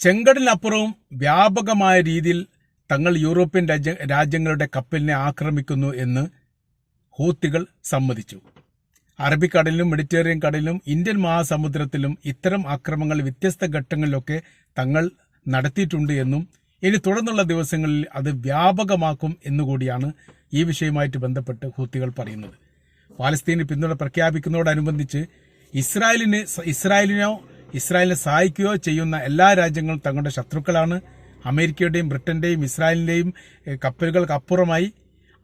ചെങ്കടലിനപ്പുറവും വ്യാപകമായ രീതിയിൽ തങ്ങൾ യൂറോപ്യൻ രാജ്യ രാജ്യങ്ങളുടെ കപ്പലിനെ ആക്രമിക്കുന്നു എന്ന് ഹൂത്തികൾ സമ്മതിച്ചു. അറബിക്കടലിലും മെഡിറ്ററേനിയൻ കടലിലും ഇന്ത്യൻ മഹാസമുദ്രത്തിലും ഇത്തരം ആക്രമങ്ങൾ വ്യത്യസ്ത ഘട്ടങ്ങളിലൊക്കെ തങ്ങൾ നടത്തിയിട്ടുണ്ട് എന്നും ഇനി തുടർന്നുള്ള ദിവസങ്ങളിൽ അത് വ്യാപകമാക്കും എന്നുകൂടിയാണ് ഈ വിഷയവുമായിട്ട് ബന്ധപ്പെട്ട് ഹൂത്തികൾ പറയുന്നത്. പാലസ്തീന് പിന്തുണ പ്രഖ്യാപിക്കുന്നതോടനുബന്ധിച്ച് ഇസ്രായേലിന് ഇസ്രായേലിനോ ഇസ്രായേലിനെ സഹായിക്കുകയോ ചെയ്യുന്ന എല്ലാ രാജ്യങ്ങളും തങ്ങളുടെ ശത്രുക്കളാണ്. അമേരിക്കയുടെയും ബ്രിട്ടന്റെയും ഇസ്രായേലിന്റെയും എഹ്, കപ്പലുകൾക്ക് അപ്പുറമായി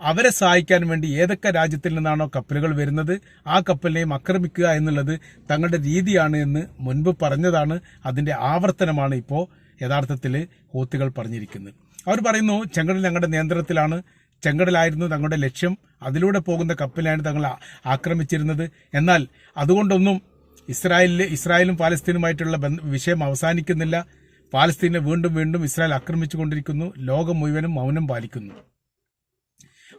അവരെ സഹായിക്കാൻ വേണ്ടി ഏതൊക്കെ രാജ്യത്തിൽ നിന്നാണോ കപ്പലുകൾ വരുന്നത് ആ കപ്പലിനെയും ആക്രമിക്കുക എന്നുള്ളത് തങ്ങളുടെ രീതിയാണ് എന്ന് മുൻപ് പറഞ്ഞതാണ്. അതിന്റെ ആവർത്തനമാണ് ഇപ്പോൾ യഥാർത്ഥത്തിൽ ഹൂത്തികൾ പറഞ്ഞിരിക്കുന്നത്. അവർ പറയുന്നു ചെങ്കടൽ ഞങ്ങളുടെ നിയന്ത്രണത്തിലാണ്. ചെങ്കടലായിരുന്നു തങ്ങളുടെ ലക്ഷ്യം. അതിലൂടെ പോകുന്ന കപ്പലാണ് തങ്ങൾ ആക്രമിച്ചിരുന്നത്. എന്നാൽ അതുകൊണ്ടൊന്നും ഇസ്രായേലിലെ ഇസ്രായേലും പാലസ്തീനുമായിട്ടുള്ള വിഷയം അവസാനിക്കുന്നില്ല. പാലസ്തീനെ വീണ്ടും വീണ്ടും ഇസ്രായേൽ ആക്രമിച്ചുകൊണ്ടിരിക്കുന്നു. ലോകം മുഴുവനും മൗനം പാലിക്കുന്നു.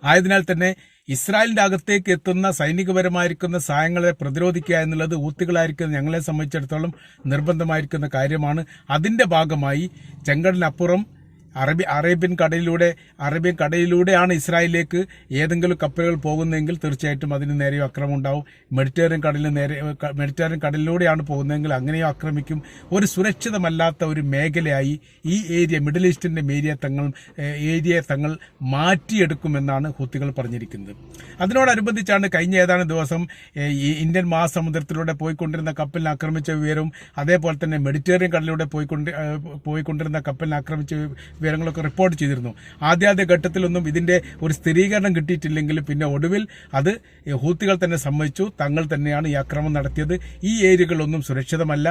ആയതിനാൽ തന്നെ ഇസ്രായേലിന്റെ അകത്തേക്ക് എത്തുന്ന സൈനികപരമായിരിക്കുന്ന സഹായങ്ങളെ പ്രതിരോധിക്കുക എന്നുള്ളത് ഊത്തുകളായിരിക്കുന്ന ഞങ്ങളെ സംബന്ധിച്ചിടത്തോളം നിർബന്ധമായിരിക്കുന്ന കാര്യമാണ്. അതിന്റെ ഭാഗമായി ചെങ്കടലിനപ്പുറം അറബി അറേബ്യൻ കടലിലൂടെ അറേബ്യൻ കടലിലൂടെയാണ് ഇസ്രായേലിലേക്ക് ഏതെങ്കിലും കപ്പലുകൾ പോകുന്നതെങ്കിൽ തീർച്ചയായിട്ടും അതിന് നേരെയോ അക്രമം ഉണ്ടാവും. മെഡിറ്ററേനിയൻ കടലിന് നേരെ മെഡിറ്ററേനിയൻ കടലിലൂടെയാണ് പോകുന്നതെങ്കിൽ അങ്ങനെയും ആക്രമിക്കും. ഒരു സുരക്ഷിതമല്ലാത്ത ഒരു മേഖലയായി ഈ ഏരിയ മിഡിൽ ഈസ്റ്റിന്റെ ഏരിയ തങ്ങൾ ഏരിയയെ ഏരിയ തങ്ങൾ മാറ്റിയെടുക്കുമെന്നാണ് ഹൂത്തികൾ പറഞ്ഞിരിക്കുന്നത്. അതിനോടനുബന്ധിച്ചാണ് കഴിഞ്ഞ ഏതാനും ദിവസം ഇന്ത്യൻ മഹാസമുദ്രത്തിലൂടെ പോയിക്കൊണ്ടിരുന്ന കപ്പലിനെ ആക്രമിച്ച വിവരവും അതേപോലെ തന്നെ മെഡിറ്ററേനിയൻ കടലിലൂടെ പോയിക്കൊണ്ട് പോയിക്കൊണ്ടിരുന്ന കപ്പലിനെ ആക്രമിച്ച വിവരങ്ങളൊക്കെ റിപ്പോർട്ട് ചെയ്തിരുന്നു. ആദ്യാദ്യ ഘട്ടത്തിലൊന്നും ഇതിന്റെ ഒരു സ്ഥിരീകരണം കിട്ടിയിട്ടില്ലെങ്കിൽ പിന്നെ ഒടുവിൽ അത് ഹൂത്തികൾ തന്നെ സമ്മതിച്ചു. തങ്ങൾ തന്നെയാണ് ഈ ആക്രമണം നടത്തിയത്. ഈ ഏരിയകളൊന്നും സുരക്ഷിതമല്ല.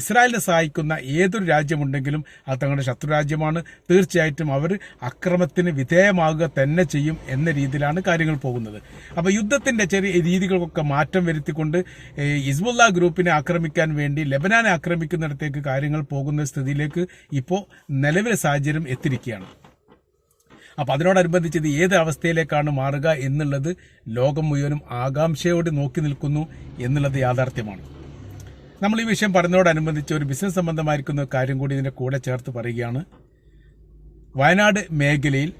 ഇസ്രായേലിനെ സഹായിക്കുന്ന ഏതൊരു രാജ്യമുണ്ടെങ്കിലും അത് തങ്ങളുടെ ശത്രുരാജ്യമാണ് തീർച്ചയായിട്ടും അവർ അക്രമത്തിന് വിധേയമാകുക തന്നെ ചെയ്യും എന്ന രീതിയിലാണ് കാര്യങ്ങൾ പോകുന്നത്. അപ്പോൾ യുദ്ധത്തിന്റെ ചെറിയ രീതികൾക്കൊക്കെ മാറ്റം വരുത്തിക്കൊണ്ട് ഇസ്ബുല്ല ഗ്രൂപ്പിനെ ആക്രമിക്കാൻ വേണ്ടി ലെബനാനെ ആക്രമിക്കുന്നിടത്തേക്ക് കാര്യങ്ങൾ പോകുന്ന സ്ഥിതിയിലേക്ക് ഇപ്പോൾ നിലവിലെ സാഹചര്യം എത്തിയിരിക്കുകയാണ്. അപ്പൊ അതിനോടനുബന്ധിച്ച് ഇത് ഏത് അവസ്ഥയിലേക്കാണ് മാറുക എന്നുള്ളത് ലോകം മുഴുവനും ആകാംക്ഷയോട് നോക്കി നിൽക്കുന്നു എന്നുള്ളത് യാഥാർത്ഥ്യമാണ്. നമ്മൾ ഈ വിഷയം പറഞ്ഞതോടനുബന്ധിച്ച് ഒരു ബിസിനസ് സംബന്ധമായിരിക്കുന്ന കാര്യം കൂടി ഇതിന്റെ കൂടെ ചേർത്ത് പറയുകയാണ്. വയനാട് മേഖലയിൽ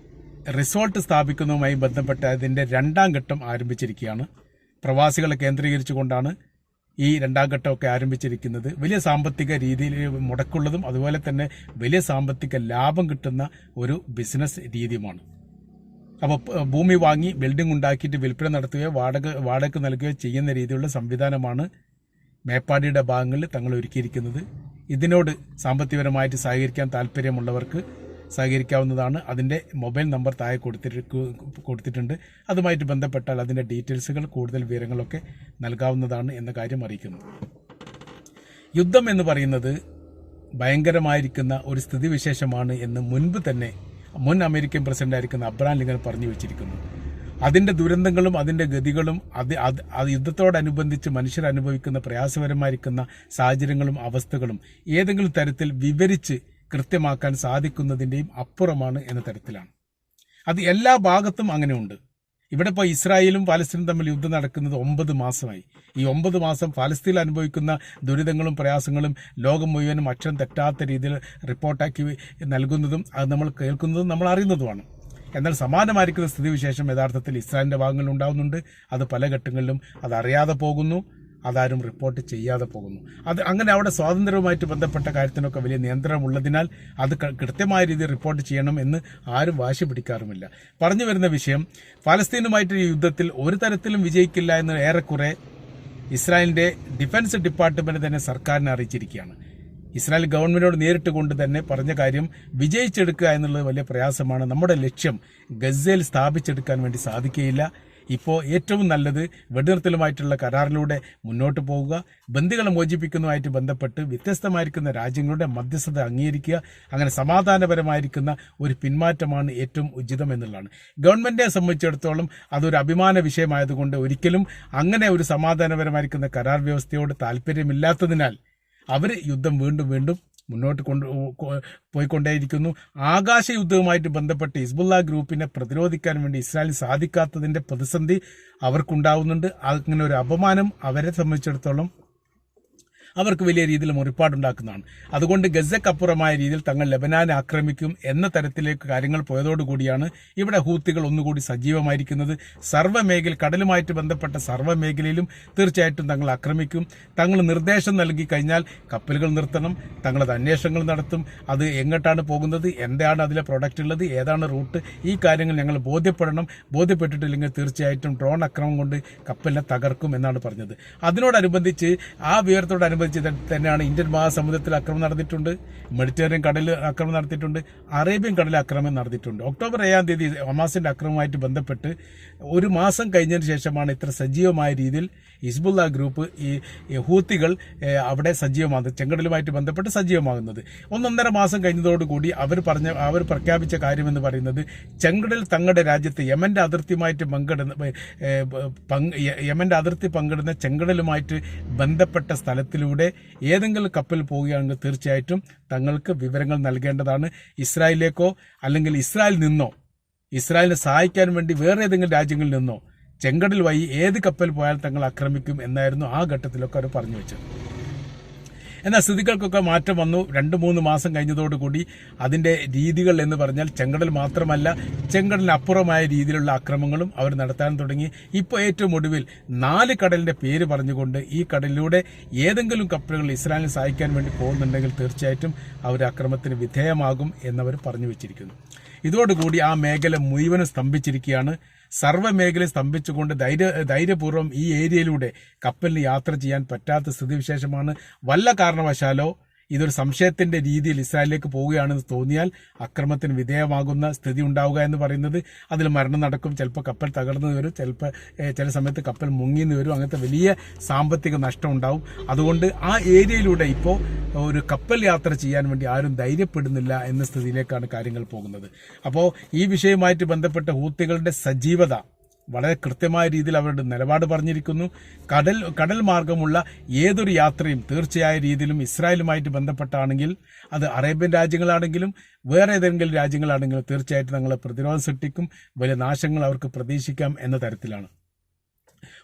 റിസോർട്ട് സ്ഥാപിക്കുന്നതുമായി ബന്ധപ്പെട്ട അതിന്റെ രണ്ടാം ഘട്ടം ആരംഭിച്ചിരിക്കുകയാണ്. പ്രവാസികളെ കേന്ദ്രീകരിച്ചുകൊണ്ടാണ് ഈ രണ്ടാം ഘട്ടമൊക്കെ ആരംഭിച്ചിരിക്കുന്നത് വലിയ സാമ്പത്തിക രീതിയിൽ മുടക്കുള്ളതും അതുപോലെ തന്നെ വലിയ സാമ്പത്തിക ലാഭം കിട്ടുന്ന ഒരു ബിസിനസ് രീതിയുമാണ്. അപ്പോൾ ഭൂമി വാങ്ങി ബിൽഡിംഗ് ഉണ്ടാക്കിയിട്ട് വിൽപ്പന നടത്തുകയോ വാടക വാടക നൽകുകയോ ചെയ്യുന്ന രീതിയിലുള്ള സംവിധാനമാണ് മേപ്പാടിയുടെ ഭാഗങ്ങളിൽ തങ്ങൾ ഒരുക്കിയിരിക്കുന്നത്. ഇതിനോട് സാമ്പത്തികപരമായിട്ട് സഹകരിക്കാൻ താല്പര്യമുള്ളവർക്ക് സഹകരിക്കാവുന്നതാണ്. അതിന്റെ മൊബൈൽ നമ്പർ താഴെ കൊടുത്തിട്ട് കൊടുത്തിട്ടുണ്ട്. അതുമായിട്ട് ബന്ധപ്പെട്ടാൽ അതിന്റെ ഡീറ്റെയിൽസുകൾ കൂടുതൽ വിവരങ്ങളൊക്കെ നൽകാവുന്നതാണ് എന്ന കാര്യം അറിയിക്കുന്നു. യുദ്ധം എന്ന് പറയുന്നത് ഭയങ്കരമായിരിക്കുന്ന ഒരു സ്ഥിതിവിശേഷമാണ് എന്ന് മുൻപ് തന്നെ മുൻ അമേരിക്കൻ പ്രസിഡന്റായിരിക്കുന്ന അബ്രഹാം ലിങ്കൻ പറഞ്ഞു വെച്ചിരിക്കുന്നു. അതിന്റെ ദുരന്തങ്ങളും അതിന്റെ ഗതികളും അത് അത് യുദ്ധത്തോടനുബന്ധിച്ച് മനുഷ്യർ അനുഭവിക്കുന്ന പ്രയാസപരമായിരിക്കുന്ന സാഹചര്യങ്ങളും അവസ്ഥകളും ഏതെങ്കിലും തരത്തിൽ വിവരിച്ച് കൃത്യമാക്കാൻ സാധിക്കുന്നതിന്റെയും അപ്പുറമാണ് എന്ന തരത്തിലാണ്. അത് എല്ലാ ഭാഗത്തും അങ്ങനെയുണ്ട്. ഇവിടെ ഇപ്പോൾ ഇസ്രായേലും പാലസ്തീനും തമ്മിൽ യുദ്ധം നടക്കുന്നത് ഒമ്പത് മാസമായി. ഈ ഒമ്പത് മാസം പാലസ്തീൻ അനുഭവിക്കുന്ന ദുരിതങ്ങളും പ്രയാസങ്ങളും ലോകം മുഴുവനും അക്ഷരം തെറ്റാത്ത രീതിയിൽ റിപ്പോർട്ടാക്കി നൽകുന്നതും അത് നമ്മൾ കേൾക്കുന്നതും നമ്മൾ അറിയുന്നതുമാണ്. എന്നാൽ സമാനമായിരിക്കുന്ന സ്ഥിതിവിശേഷം യഥാർത്ഥത്തിൽ ഇസ്രായേലിന്റെ ഭാഗങ്ങളിൽ ഉണ്ടാകുന്നുണ്ട് അത് പല ഘട്ടങ്ങളിലും അത് അറിയാതെ പോകുന്നു. അതാരും റിപ്പോർട്ട് ചെയ്യാതെ പോകുന്നു. അത് അങ്ങനെ അവിടെ സ്വാതന്ത്ര്യവുമായിട്ട് ബന്ധപ്പെട്ട കാര്യത്തിനൊക്കെ വലിയ നിയന്ത്രണമുള്ളതിനാൽ അത് കൃത്യമായ രീതിയിൽ റിപ്പോർട്ട് ചെയ്യണം എന്ന് ആരും വാശി പിടിക്കാറുമില്ല. പറഞ്ഞു വരുന്ന വിഷയം ഫലസ്തീനുമായിട്ട് ഈ യുദ്ധത്തിൽ ഒരു തരത്തിലും വിജയിക്കില്ല എന്ന് ഏറെക്കുറെ ഇസ്രായേലിന്റെ ഡിഫൻസ് ഡിപ്പാർട്ട്മെന്റ് തന്നെ സർക്കാരിനെ അറിയിച്ചിരിക്കുകയാണ്. ഇസ്രായേൽ ഗവൺമെന്റിനോട് നേരിട്ട് കൊണ്ട് തന്നെ പറഞ്ഞ കാര്യം വിജയിച്ചെടുക്കുക എന്നുള്ളത് വലിയ പ്രയാസമാണ്. നമ്മുടെ ലക്ഷ്യം ഗസയിൽ സ്ഥാപിച്ചെടുക്കാൻ വേണ്ടി സാധിക്കുകയില്ല. ഇപ്പോൾ ഏറ്റവും നല്ലത് വെടിനിർത്തലുമായിട്ടുള്ള കരാറിലൂടെ മുന്നോട്ട് പോവുക ബന്ദികളെ മോചിപ്പിക്കുന്നതുമായിട്ട് ബന്ധപ്പെട്ട് വ്യത്യസ്തമായിരിക്കുന്ന രാജ്യങ്ങളുടെ മധ്യസ്ഥത അംഗീകരിക്കുക അങ്ങനെ സമാധാനപരമായിരിക്കുന്ന ഒരു പിന്മാറ്റമാണ് ഏറ്റവും ഉചിതം എന്നുള്ളതാണ്. ഗവൺമെന്റിനെ സംബന്ധിച്ചിടത്തോളം അതൊരു അഭിമാന വിഷയമായതുകൊണ്ട് ഒരിക്കലും അങ്ങനെ ഒരു സമാധാനപരമായിരിക്കുന്ന കരാർ വ്യവസ്ഥയോട് താല്പര്യമില്ലാത്തതിനാൽ അവർ യുദ്ധം വീണ്ടും വീണ്ടും മുന്നോട്ട് കൊണ്ട് പോയിക്കൊണ്ടേയിരിക്കുന്നു. ആകാശ യുദ്ധവുമായിട്ട് ബന്ധപ്പെട്ട് ഹിസ്ബുല്ല ഗ്രൂപ്പിനെ പ്രതിരോധിക്കാൻ വേണ്ടി ഇസ്രായേലിന് സാധിക്കാത്തതിന്റെ പ്രതിസന്ധി അവർക്കുണ്ടാവുന്നുണ്ട്. അങ്ങനെ ഒരു അപമാനം അവരെ സംബന്ധിച്ചിടത്തോളം അവർക്ക് വലിയ രീതിയിൽ മുറിപ്പാടുണ്ടാക്കുന്നതാണ്. അതുകൊണ്ട് ഗസക്കപ്പുറമായ രീതിയിൽ തങ്ങൾ ലബനാനെ ആക്രമിക്കും എന്ന തരത്തിലേക്ക് കാര്യങ്ങൾ പോയതോടുകൂടിയാണ് ഇവിടെ ഹൂത്തികൾ ഒന്നുകൂടി സജീവമായിരിക്കുന്നത്. സർവമേഖല കടലുമായിട്ട് ബന്ധപ്പെട്ട സർവമേഖലയിലും തീർച്ചയായിട്ടും തങ്ങൾ ആക്രമിക്കും. തങ്ങൾ നിർദ്ദേശം നൽകി കഴിഞ്ഞാൽ കപ്പലുകൾ നിർത്തണം. തങ്ങളത് അന്വേഷണങ്ങൾ നടത്തും. അത് എങ്ങോട്ടാണ് പോകുന്നത്? എന്താണ് അതിലെ പ്രൊഡക്റ്റ് ഉള്ളത്? ഏതാണ് റൂട്ട് ഈ കാര്യങ്ങൾ ഞങ്ങൾ ബോധ്യപ്പെടണം. ബോധ്യപ്പെട്ടിട്ടില്ലെങ്കിൽ തീർച്ചയായിട്ടും ഡ്രോൺ അക്രമം കൊണ്ട് കപ്പലിനെ തകർക്കും എന്നാണ് പറഞ്ഞത്. അതിനോടനുബന്ധിച്ച് ആ വിവരത്തോടനുബന്ധിച്ച് ത- തന്നെയാണ് ഇന്ത്യൻ മഹാസമുദ്രത്തിൽ ആക്രമണം നടത്തിയിട്ടുണ്ട്. മെഡിറ്ററേനിയൻ കടലിൽ ആക്രമണം നടത്തിയിട്ടുണ്ട്. അറേബ്യൻ കടലിൽ ആക്രമണം നടത്തിയിട്ടുണ്ട്. ഒക്ടോബർ ഏഴാം തീയതി ഒമാസിന്റെ അക്രമവുമായിട്ട് ബന്ധപ്പെട്ട് ഒരു മാസം കഴിഞ്ഞതിന് ശേഷമാണ് ഇത്ര സജീവമായ രീതിയിൽ ഹിസ്ബുള്ള ഗ്രൂപ്പ് ഈ ഹൂത്തികൾ അവിടെ സജീവമാകുന്നത് ചെങ്കടലുമായിട്ട് ബന്ധപ്പെട്ട് സജീവമാകുന്നത്. ഒന്നൊന്നര മാസം കഴിഞ്ഞതോടുകൂടി അവർ പറഞ്ഞ അവർ പ്രഖ്യാപിച്ച കാര്യമെന്ന് പറയുന്നത് ചെങ്കടൽ തങ്ങളുടെ രാജ്യത്ത് യമന്റെ അതിർത്തിയുമായിട്ട് പങ്കിടുന്ന യമന്റെ അതിർത്തി പങ്കിടുന്ന ചെങ്കടലുമായിട്ട് ബന്ധപ്പെട്ട സ്ഥലത്തിലൂടെ ഏതെങ്കിലും കപ്പൽ പോവുകയാണെങ്കിൽ തീർച്ചയായിട്ടും തങ്ങൾക്ക് വിവരങ്ങൾ നൽകേണ്ടതാണ്. ഇസ്രായേലിലേക്കോ അല്ലെങ്കിൽ ഇസ്രായേലിൽ നിന്നോ ഇസ്രായേലിനെ സഹായിക്കാൻ വേണ്ടി വേറെ ഏതെങ്കിലും രാജ്യങ്ങളിൽ നിന്നോ ചെങ്കടൽ വഴി ഏത് കപ്പൽ പോയാൽ തങ്ങൾ ആക്രമിക്കും എന്നായിരുന്നു ആ ഘട്ടത്തിലൊക്കെ അവർ പറഞ്ഞു വെച്ചത്. എന്നാൽ സ്ഥിതികൾക്കൊക്കെ മാറ്റം വന്നു. രണ്ട് മൂന്ന് മാസം കഴിഞ്ഞതോടുകൂടി അതിന്റെ രീതികൾ എന്ന് പറഞ്ഞാൽ ചെങ്കടൽ മാത്രമല്ല ചെങ്കടലിനപ്പുറമായ രീതിയിലുള്ള അക്രമങ്ങളും അവർ നടത്താൻ തുടങ്ങി. ഇപ്പോൾ ഏറ്റവും ഒടുവിൽ നാല് കടലിന്റെ പേര് പറഞ്ഞുകൊണ്ട് ഈ കടലിലൂടെ ഏതെങ്കിലും കപ്പലുകൾ ഇസ്രായേലിനെ സഹായിക്കാൻ വേണ്ടി പോകുന്നുണ്ടെങ്കിൽ തീർച്ചയായിട്ടും അവർ അക്രമത്തിന് വിധേയമാകും എന്നവർ പറഞ്ഞു വെച്ചിരിക്കുന്നു. ഇതോടുകൂടി ആ മേഖല മുഴുവനും സ്തംഭിച്ചിരിക്കുകയാണ്. സർവ മേഖല സ്തംഭിച്ചുകൊണ്ട് ധൈര്യ ധൈര്യപൂർവം ഈ ഏരിയയിലൂടെ കപ്പലിന് യാത്ര ചെയ്യാൻ പറ്റാത്ത സ്ഥിതിവിശേഷമാണ്. വല്ല കാരണവശാലോ ഇതൊരു സംശയത്തിന്റെ രീതിയിൽ ഇസ്രായേലിലേക്ക് പോവുകയാണെന്ന് തോന്നിയാൽ അക്രമത്തിന് വിധേയമാകുന്ന സ്ഥിതി ഉണ്ടാവുക എന്ന് പറയുന്നത് അതിൽ മരണം നടക്കും. ചിലപ്പോൾ കപ്പൽ തകർന്നു വരും. ചിലപ്പോൾ ചില സമയത്ത് കപ്പൽ മുങ്ങിന്ന് വരും. അങ്ങനത്തെ വലിയ സാമ്പത്തിക നഷ്ടം ഉണ്ടാവും. അതുകൊണ്ട് ആ ഏരിയയിലൂടെ ഇപ്പോൾ ഒരു കപ്പൽ യാത്ര ചെയ്യാൻ വേണ്ടി ആരും ധൈര്യപ്പെടുന്നില്ല എന്ന സ്ഥിതിയിലേക്കാണ് കാര്യങ്ങൾ പോകുന്നത്. അപ്പോൾ ഈ വിഷയവുമായിട്ട് ബന്ധപ്പെട്ട ഹൂത്തികളുടെ സജീവത വളരെ കൃത്യമായ രീതിയിൽ അവരുടെ നിലപാട് പറഞ്ഞിരിക്കുന്നു. കടൽ കടൽ മാർഗമുള്ള ഏതൊരു യാത്രയും തീർച്ചയായ രീതിയിലും ഇസ്രായേലുമായിട്ട് ബന്ധപ്പെട്ടാണെങ്കിൽ അത് അറേബ്യൻ രാജ്യങ്ങളാണെങ്കിലും വേറെ ഏതെങ്കിലും രാജ്യങ്ങളാണെങ്കിലും തീർച്ചയായിട്ടും തങ്ങളെ പ്രതിരോധം സൃഷ്ടിക്കും. വലിയ നാശങ്ങൾ അവർക്ക് പ്രതീക്ഷിക്കാം എന്ന തരത്തിലാണ്.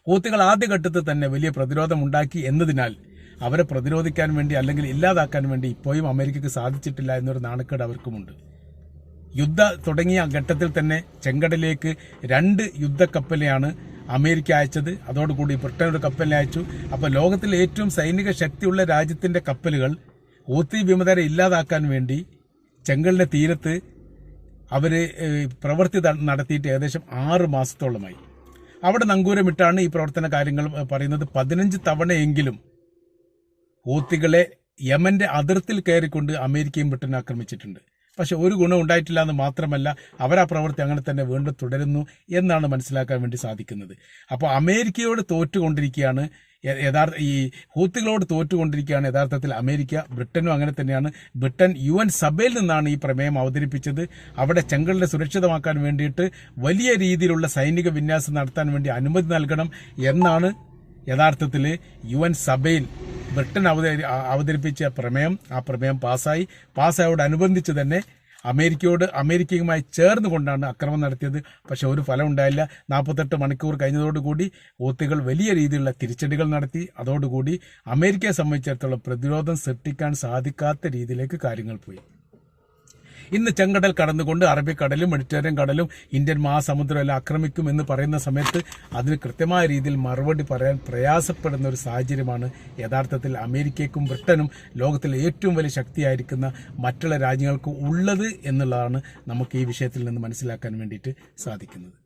ഹൂത്തികൾ ആദ്യഘട്ടത്തിൽ തന്നെ വലിയ പ്രതിരോധം ഉണ്ടാക്കി എന്നതിനാൽ അവരെ പ്രതിരോധിക്കാൻ വേണ്ടി അല്ലെങ്കിൽ ഇല്ലാതാക്കാൻ വേണ്ടി ഇപ്പോഴും അമേരിക്കക്ക് സാധിച്ചിട്ടില്ല എന്നൊരു നാണക്കേട് അവർക്കുമുണ്ട്. യുദ്ധ തുടങ്ങിയ ഘട്ടത്തിൽ തന്നെ ചെങ്കടലിലേക്ക് രണ്ട് യുദ്ധക്കപ്പലെയാണ് അമേരിക്ക അയച്ചത്. അതോടുകൂടി ബ്രിട്ടൻ ഒരു കപ്പലിനെ അയച്ചു. അപ്പോൾ ലോകത്തിലെ ഏറ്റവും സൈനിക ശക്തിയുള്ള രാജ്യത്തിന്റെ കപ്പലുകൾ ഊത്തി വിമതരെ ഇല്ലാതാക്കാൻ വേണ്ടി ചെങ്കലിന്റെ തീരത്ത് അവർ പ്രവൃത്തി നടത്തിയിട്ട് ഏകദേശം ആറ് മാസത്തോളമായി. അവിടെ നങ്കൂരമിട്ടാണ് ഈ പ്രവർത്തന കാര്യങ്ങൾ പറയുന്നത്. പതിനഞ്ച് തവണയെങ്കിലും ഹൂത്തികളെ യമന്റെ അതിർത്തിയിൽ കയറിക്കൊണ്ട് അമേരിക്കയും ബ്രിട്ടനും ആക്രമിച്ചിട്ടുണ്ട്. പക്ഷെ ഒരു ഗുണം ഉണ്ടായിട്ടില്ല എന്ന് മാത്രമല്ല അവർ ആ പ്രവൃത്തി അങ്ങനെ തന്നെ വീണ്ടും തുടരുന്നു എന്നാണ് മനസ്സിലാക്കാൻ വേണ്ടി സാധിക്കുന്നത്. അപ്പോൾ അമേരിക്കയോട് തോറ്റുകൊണ്ടിരിക്കുകയാണ്. യഥാർത്ഥ ഈ ഹൂത്തികളോട് തോറ്റുകൊണ്ടിരിക്കുകയാണ് യഥാർത്ഥത്തിൽ അമേരിക്ക ബ്രിട്ടനും അങ്ങനെ തന്നെയാണ്. ബ്രിട്ടൻ യു എൻ സഭയിൽ നിന്നാണ് ഈ പ്രമേയം അവതരിപ്പിച്ചത്. അവിടെ ചെങ്കളിനെ സുരക്ഷിതമാക്കാൻ വേണ്ടിയിട്ട് വലിയ രീതിയിലുള്ള സൈനിക വിന്യാസം നടത്താൻ വേണ്ടി അനുമതി നൽകണം എന്നാണ് യഥാർത്ഥത്തിൽ യു എൻ സഭയിൽ ബ്രിട്ടൻ അവതരി അവതരിപ്പിച്ച പ്രമേയം ആ പ്രമേയം പാസ്സായി. പാസ്സായോടനുബന്ധിച്ച് തന്നെ അമേരിക്കയോട് അമേരിക്കയുമായി ചേർന്ന് കൊണ്ടാണ് അക്രമം നടത്തിയത്. പക്ഷേ ഒരു ഫലം ഉണ്ടായില്ല. നാൽപ്പത്തെട്ട് മണിക്കൂർ കഴിഞ്ഞതോടുകൂടി ഊത്തികൾ വലിയ രീതിയിലുള്ള തിരിച്ചടികൾ നടത്തി. അതോടുകൂടി അമേരിക്കയെ സംബന്ധിച്ചിടത്തോളം പ്രതിരോധം സൃഷ്ടിക്കാൻ സാധിക്കാത്ത രീതിയിലേക്ക് കാര്യങ്ങൾ പോയി. ഇന്ന് ചെങ്കടൽ കടന്നുകൊണ്ട് അറബിക്കടലും മെഡിറ്ററേനിയൻ കടലും ഇന്ത്യൻ മഹാസമുദ്രം എല്ലാം ആക്രമിക്കും എന്ന് പറയുന്ന സമയത്ത് അതിന് കൃത്യമായ രീതിയിൽ മറുപടി പറയാൻ പ്രയാസപ്പെടുന്ന ഒരു സാഹചര്യമാണ് യഥാർത്ഥത്തിൽ അമേരിക്കയ്ക്കും ബ്രിട്ടനും ലോകത്തിലെ ഏറ്റവും വലിയ ശക്തിയായിരിക്കുന്ന മറ്റുള്ള രാജ്യങ്ങൾക്കും ഉള്ളത് എന്നുള്ളതാണ് നമുക്ക് ഈ വിഷയത്തിൽ നിന്ന് മനസ്സിലാക്കാൻ വേണ്ടിയിട്ട് സാധിക്കുന്നത്.